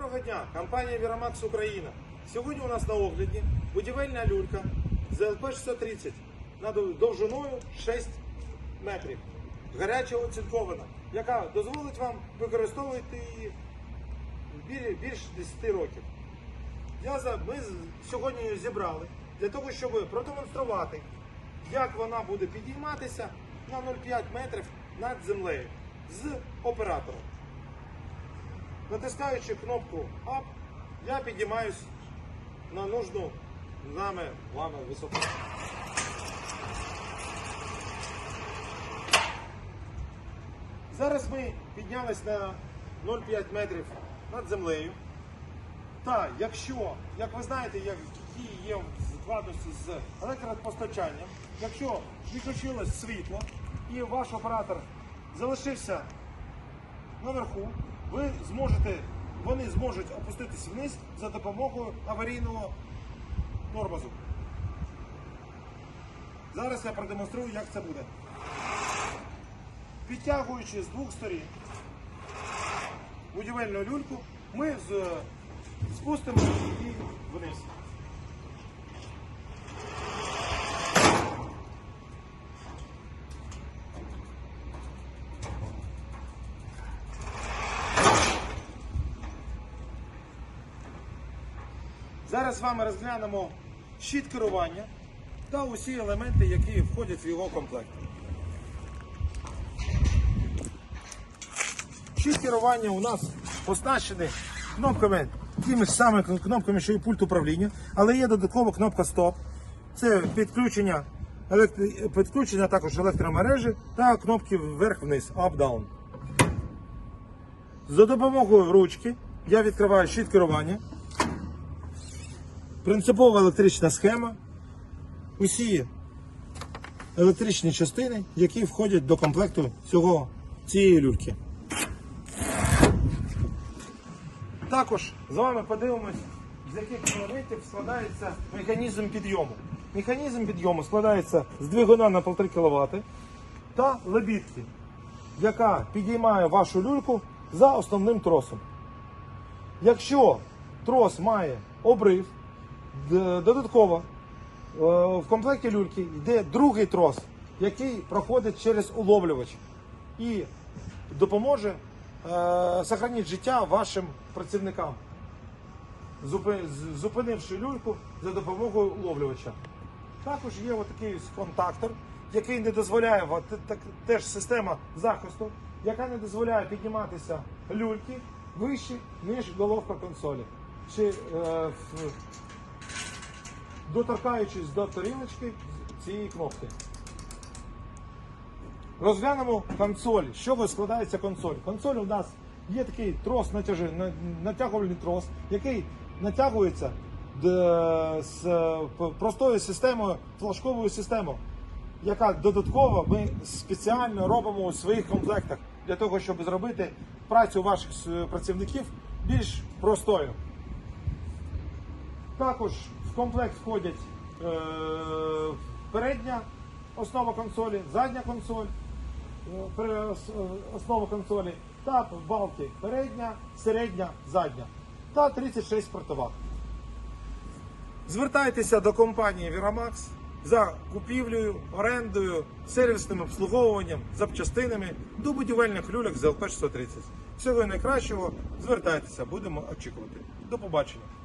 Доброго дня, компанія Вірамакс Україна. Сьогодні у нас на огляді будівельна люлька ЗЛП 630 на довжиною 6 метрів. Гаряча оцінкована, яка дозволить вам використовувати її біль- більш 10 років. Ми сьогодні її зібрали для того, щоб продемонструвати, як вона буде підійматися на 0,5 метрів над землею з оператором. Натискаючи кнопку Up, я підіймаюсь на нужну нами вами висоту. Зараз ми піднялись на 0,5 метрів над землею. Та якщо, як ви знаєте, які є складності з електропостачанням, якщо відключилось світло і ваш оператор залишився наверху, ви зможете, вони зможуть опуститись вниз за допомогою аварійного тормозу. Зараз я продемонструю, як це буде. Підтягуючи з двох сторін будівельну люльку, ми спустимо її вниз. Зараз з вами розглянемо щит керування та усі елементи, які входять в його комплект. Щит керування у нас оснащений кнопками, тими ж самими кнопками, що і пульт управління, але є додаткова кнопка Стоп. Це підключення, електри- підключення також електромережі та кнопки вверх-вниз, up-down. За допомогою ручки я відкриваю щит керування. Принципова електрична схема. Усі електричні частини, які входять до комплекту цього, цієї люльки. Також з вами подивимось, з яких елементів складається механізм підйому. Механізм підйому складається з двигуна на 1,5 кВт та лебідки, яка підіймає вашу люльку за основним тросом. Якщо трос має обрив, додатково е, в комплекті люльки йде другий трос, який проходить через уловлювач і допоможе сохранити життя вашим працівникам, зупинивши люльку за допомогою уловлювача. Також є отакий контактор, який не дозволяє, теж система захисту, яка не дозволяє підніматися люльки вище, ніж головка консолі. Е, доторкаючись до тарілочки цієї кнопки. Розглянемо консоль. З чого складається консоль? Консоль у нас є такий трос, натягувальний трос, який натягується з е, простою системою, флажковою системою, яка додатково ми спеціально робимо у своїх комплектах для того, щоб зробити працю ваших е, працівників більш простою. Також в комплект входять е, передня основа консолі, задня консоль, е, е, основа консолі та балки передня, середня, задня та 36 портова. Звертайтеся до компанії Vірamax за купівлею, орендою, сервісним обслуговуванням, запчастинами до будівельних люльок з ЛП 630. Всього найкращого, звертайтеся, будемо очікувати. До побачення.